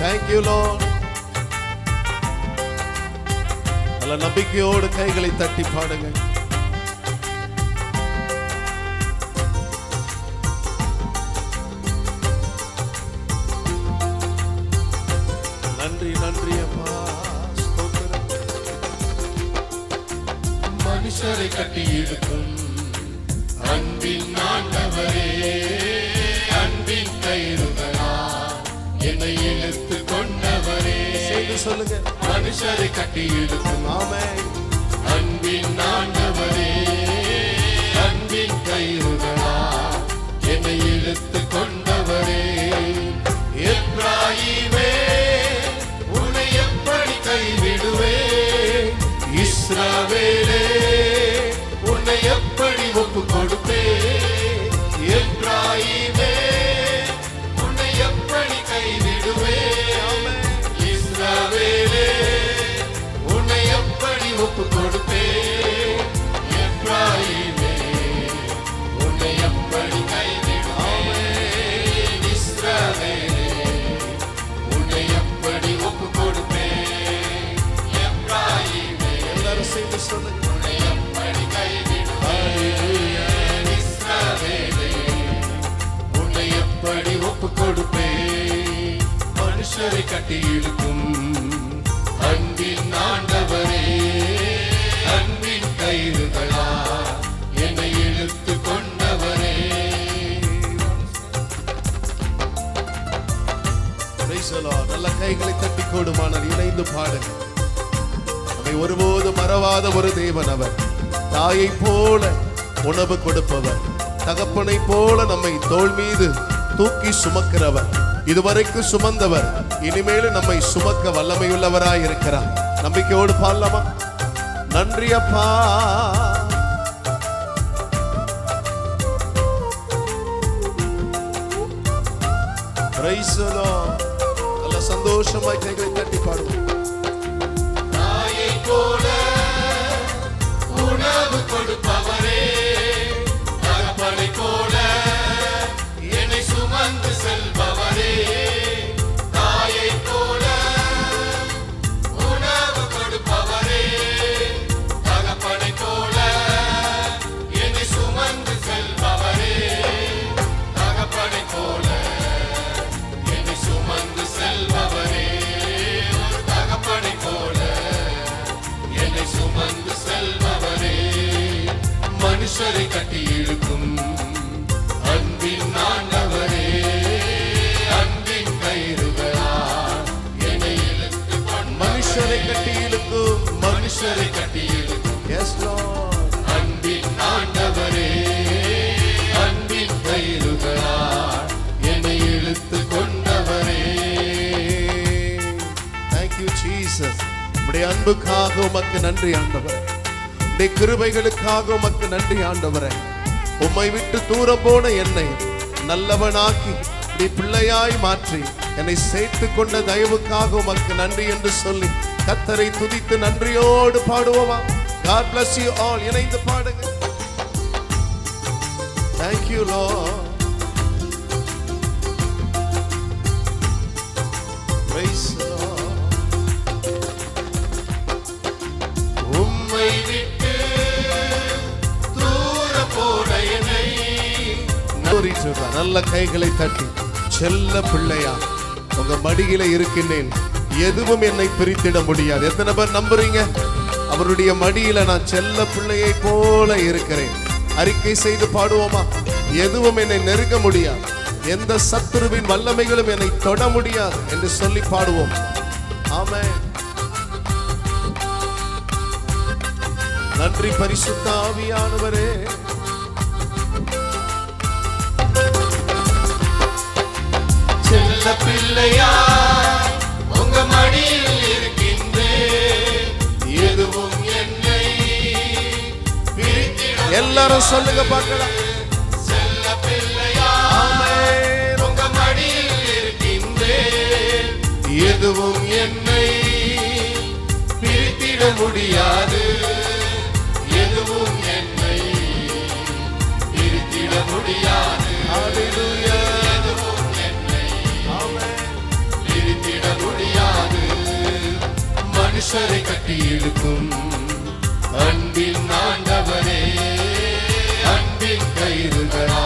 Thank you Lord நல்ல நம்பிக்கையோடு கைகளை தட்டி பாடுங்க நன்றி நன்றி அம்மா. மனுஷரை கட்டி இழுக்கும் அன்பின் ஆண்டவரே அன்பின் கயிறு. என்னை இழுத்து கொண்டவரே. சொல்லுங்க. மனுஷரை கட்டி இழுக்கும் ஆமே அன்பின் ஆண்டவரே. உன்னை எப்படி ஒப்பு மனுஷரை கட்டி இழுக்கும் அன்பின் ஆண்டவரே அன்பின் கயிறுகளா என்னை இழுத்து கொண்டவரே. நல்ல கைகளை தட்டி கொடுமானால் இணைந்து பாடுங்க நம்மை ஒருபோது மறவாத ஒரு தேவன் அவர். தாயை போல உணவு கொடுப்பவர். தகப்பனை போல நம்மை தோல் மீது தூக்கி சுமக்கிறவர். இதுவரைக்கும் சுமந்தவர் இனிமேலும் நம்மை சுமக்க வல்லமையுள்ளவராய் இருக்கிறார். நம்பிக்கையோடு பாடலாமா? நன்றி அப்பா. நல்ல சந்தோஷமாய் ஜீசஸ் உம்முடைய அன்புக்காக உமக்கு நன்றி ஆண்டவரே. உம்முடைய கிருபைகளுக்காக உமக்கு நன்றி ஆண்டவரே. உம்மை விட்டு தூரம் போன என்னை நல்லவனாக்கி நீ பிள்ளையாய் மாற்றி என்னை சேர்த்து கொண்ட தயவுக்காக உமக்கு நன்றி என்று சொல்லி கத்தரை துதித்து நன்றியோடு பாடுவோமா? God bless you all. இணைந்து பாடுங்க Thank you Glory நல்ல கைகளை தட்டி செல்ல பிள்ளையா உங்க மடியில இருக்கின்றேன். எதுவும் என்னை பிரித்திட முடியாது. எத்தனை பேர் நம்புறீங்க? அவருடைய மடியில நான் செல்ல பிள்ளையை போல இருக்கிறேன். அறிக்கை செய்து பாடுவோமா? எதுவும் என்னை நெருங்க முடியாது. எந்த சத்துருவின் வல்லமைகளும் என்னை தொட முடியாது என்று சொல்லி பாடுவோம். ஆமே நன்றி பரிசுத்தாவியானவரே செல்ல பிள்ளையா உங்க மடியில் இருக்கின்றேன். எதுவும் என்னை எல்லாரும் சொல்லுங்க பார்க்கலாம் செல்ல பிள்ளையா உங்க மடியில் இருக்கின்றேன். எதுவும் மனுஷரை கட்டி இழுக்கும் அன்பின் ஆண்டவரே அன்பின் கயிறுகளா.